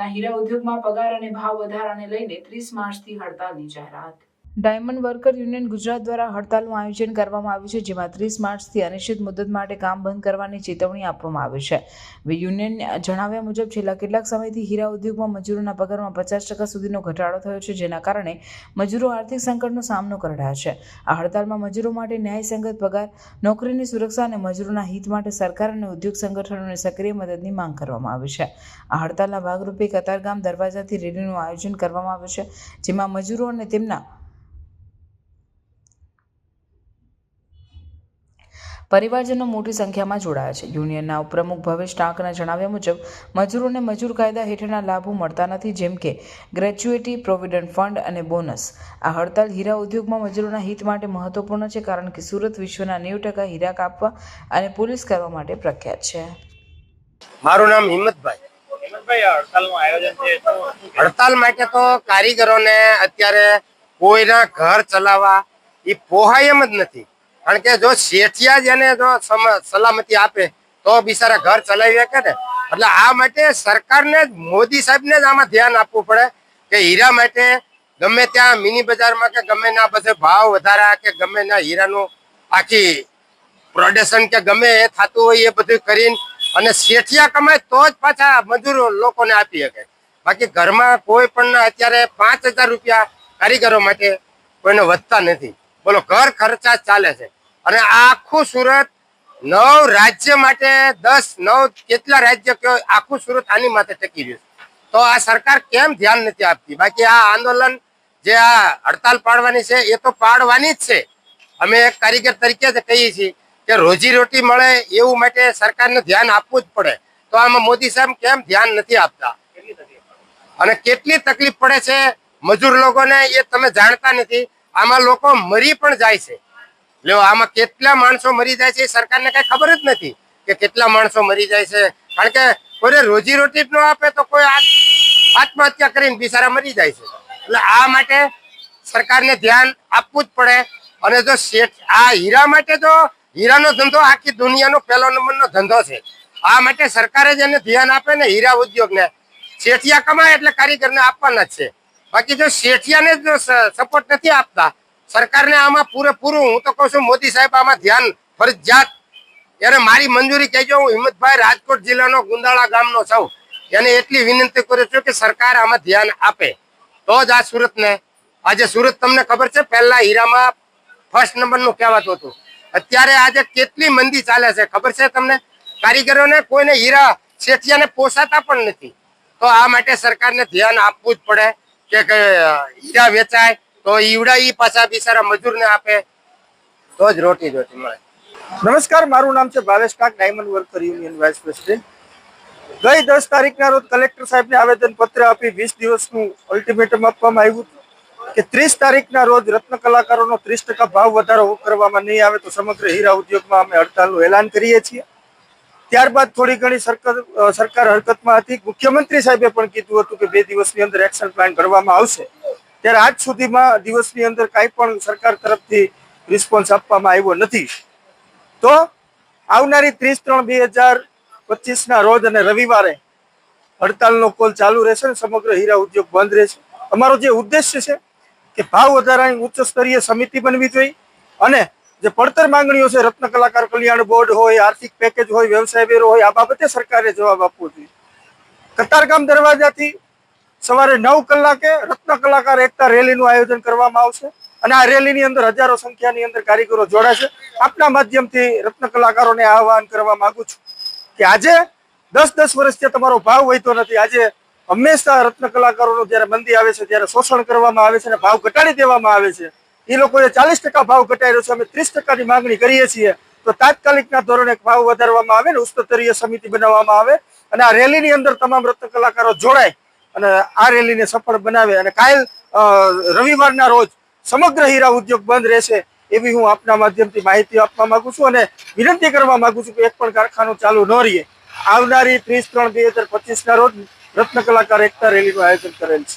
ગુજરાતના હીરા ઉદ્યોગમાં પગાર અને ભાવ વધારાને લઈને ત્રીસ માર્ચથી હડતાલની જાહેરાત. ડાયમંડ વર્કર યુનિયન ગુજરાત દ્વારા હડતાલનું આયોજન કરવામાં આવ્યું છે, જેમાં ત્રીસ માર્ચથી અનિશ્ચિત મુદત માટે કામ બંધ કરવાની ચેતવણી આપવામાં આવી છે. યુનિયન જણાવ્યા મુજબ, છેલ્લા કેટલાક સમયથી હીરા ઉદ્યોગમાં મજૂરોના પગારમાં પચાસ ટકા સુધીનો ઘટાડો થયો છે, જેના કારણે મજૂરો આર્થિક સંકટનો સામનો કરી રહ્યા છે. આ હડતાલમાં મજૂરો માટે ન્યાયસંગત પગાર, નોકરીની સુરક્ષા અને મજૂરોના હિત માટે સરકાર અને ઉદ્યોગ સંગઠનોને સક્રિય મદદની માંગ કરવામાં આવી છે. આ હડતાલના ભાગરૂપે કતારગામ દરવાજાથી રેલીનું આયોજન કરવામાં આવ્યું છે, જેમાં મજૂરો અને તેમના પરિવારજનો મોટી સંખ્યામાં જોડાયા છે. યુનિયનના ઉપપ્રમુખ ભવેશ ટાંકના જણાવ્યા મુજબ મજૂરોને મજૂર કાયદા હેઠળના લાભો મળતા નથી જેમ કે ગ્રેચ્યુઇટી પ્રોવિડન્ટ ફંડ અને બોનસ. આ હડતાલ હીરા ઉદ્યોગમાં મજૂરોના હિત માટે મહત્વપૂર્ણ છે કારણ કે સુરત વિશ્વના નેવું ટકા હીરા કાપવા અને પોલીસ કરવા માટે પ્રખ્યાત છે. મારું નામ હિંમતભાઈ. હેમંતભાઈ આ હડતાલનું આયોજન છે તો શું? કહેશો? હડતાલ માટે તો કારીગરોને અત્યારે કોઈના ઘર ચલાવવા એ પોહાય એમ જ નથી. કારણ કે જો શેઠિયા જેને જો સલામતી આપે, તો બિચારા ઘર ચલાવી શકે ને. એટલે આ માટે સરકારને મોદી સાહેબને જ આમાં ધ્યાન આપવું પડે કે હીરા માટે ગમે ત્યાં મિની બજારમાં કે ગમે ના બધે ભાવ વધારા કે ગમે ના હીરાનું આખી પ્રોડક્શન કે ગમે એ થતું હોય એ બધું કરીને અને શેઠિયા કમાય તો જ પાછા મજૂરો લોકોને આપી શકે. બાકી ઘરમાં કોઈ પણ અત્યારે પાંચ રૂપિયા કારીગરો માટે કોઈને વધતા નથી. બોલો, ઘર ખર્ચા ચાલે છે. અને આખું સુરત નવ રાજ્ય માટે દસ, નવ કેટલા રાજ્ય કયો આખું સુરત આની માટે ટકી રહ્યું તો આ સરકાર કેમ ધ્યાન નથી આપતી? બાકી આ આંદોલન જે આ હડતાલ પાડવાની છે, એ તો પાડવાની જ છે. અમે એક કારીગર તરીકે જ કહીએ છીએ કે રોજી રોટી મળે એવું માટે સરકારને ધ્યાન આપવું જ પડે. તો આમાં મોદી સાહેબ કેમ ધ્યાન નથી આપતા? અને કેટલી તકલીફ પડે છે? મજૂર લોકોને એ તમે જાણતા નથી. આમાં લોકો મરી પણ જાય છે. લ્યો, આમાં કેટલા માણસો મરી જાય છે સરકારને કઈ ખબર જ નથી કે કેટલા માણસો મરી જાય છે. કારણ કે કોઈને રોજી રોટી ન આપે તો કોઈ આત- આત્મહત્યા કરીને બિચારા મરી જાય છે. એટલે આ માટે સરકારને ધ્યાન આપવું જ પડે. અને જો શેઠ, આ હીરા માટે તો હીરાનો ધંધો આખી દુનિયાનો પહેલો નંબરનો ધંધો છે. આ માટે સરકારે જ એને ધ્યાન આપે ને હીરા ઉદ્યોગને. શેઠિયા કમાય એટલે કારીગરને આપવાના જ છે. બાકી જો શેઠિયાને સપોર્ટ નથી આપતા, સરકારને આમાં પૂરેપૂરું, હું તો કહું છું, મોદી સાહેબ આમાં ધ્યાન, ફરજિયાત. એને મારી મંજૂરી કહેજો, હું હિંમતભાઈ રાજકોટ જિલ્લાનો ગુંદાળા ગામનો છું. એને એટલી વિનંતી કરું છું કે સરકાર આમાં ધ્યાન આપે. તો જ આ સુરતને, આજે સુરત તમને ખબર છે, પહેલા હીરામાં ફર્સ્ટ નંબરનું કહેવાતું હતું. અત્યારે આજે કેટલી મંદી ચાલે છે, ખબર છે તમને? કારીગરોને કોઈને હીરા, શેઠિયાને પોસાતા પણ નથી. તો આ માટે સરકારને ધ્યાન આપવું જ પડે. કે હીરા વેચાય, તો ઈવડા ઈ પાછા બિચારા મજૂરને આપે. તો જ રોટી જોતી મળે. નમસ્કાર, મારું નામ છે Bhavesh Kak, diamond worker union vice president. ગઈ દસ તારીખના રોજ કલેક્ટર સાહેબને આવેદન પત્ર આપી વીસ દિવસનું અલ્ટિમેટમ આપવામાં આવ્યું હતું કે ત્રીસ તારીખના રોજ રત્ન કલાકારોનો ત્રીસ ટકા ભાવ વધારો કરવામાં નહીં આવે તો સમગ્ર હીરા ઉદ્યોગમાં અમે હડતાલનું એલાન કરીએ છીએ. ત્યારબાદ થોડી ઘણી સરકાર સરકાર હરકતમાં હતી. મુખ્યમંત્રી સાહેબે પણ કીધું હતું કે બે દિવસની અંદર એક્શન પ્લાન ઘડવામાં આવશે. ત્યારે આજ સુધીમાં દિવસની અંદર કાંઈ પણ સરકાર તરફથી રિસ્પોન્સ આપવામાં આવ્યો નથી. તો આવનારી ત્રીસ ત્રણ બે હજાર પચીસના રોજ અને રવિવારે હડતાલનો કોલ ચાલુ રહેશે અને સમગ્ર હીરા ઉદ્યોગ બંધ રહેશે. અમારો જે ઉદ્દેશ્ય છે કે ભાવ વધારાની ઉચ્ચ સ્તરીય સમિતિ બનવી જોઈએ અને જે પડતર માંગણીઓ છે, રત્ન કલાકાર કલ્યાણ બોર્ડ હોય, આર્થિક પેકેજ હોય વ્યવસાય વેરો હોય, આ બાબતે સરકારે જવાબ આપવો જોઈએ. કતારગામ દરવાજાથી સવારે નવ કલાકે રત્ન કલાકાર એકતા રેલીનું આયોજન કરવામાં આવશે અને આ રેલીની અંદર હજારો સંખ્યાની અંદર કારીગરો જોડાશે આપના માધ્યમથી રત્ન કલાકારોને આહવાન કરવા માંગુ છું કે આજે દસ દસ વર્ષથી તમારો ભાવ વહેતો નથી. આજે હંમેશા રત્ન કલાકારોનો જ્યારે મંદી આવે છે, ત્યારે શોષણ કરવામાં આવે છે અને ભાવ ઘટાડી દેવામાં આવે છે. એ લોકોએ ચાલીસ ટકા ભાવ ઘટાડ્યો છે. અમે ત્રીસ ટકાની માંગણી કરીએ છીએ. તો તાત્કાલિકના ધોરણે ભાવ વધારવામાં આવે ને ઉચ્ચસ્તરીય સમિતિ બનાવવામાં આવે અને આ રેલીની અંદર તમામ રત્ન કલાકારો જોડાય અને આ રેલીને સફળ બનાવે. અને કાયલ રવિવારના રોજ સમગ્ર હીરા ઉદ્યોગ બંધ રહેશે એવી હું આપના માધ્યમથી માહિતી આપવા માંગુ છું અને વિનંતી કરવા માંગુ છું કે એક પણ કારખાનું ચાલુ ન રહીએ. આવનારી ત્રીસ ત્રણ બે હજાર પચીસના રોજ રત્ન કલાકાર એકતા રેલીનું આયોજન કરેલ છે.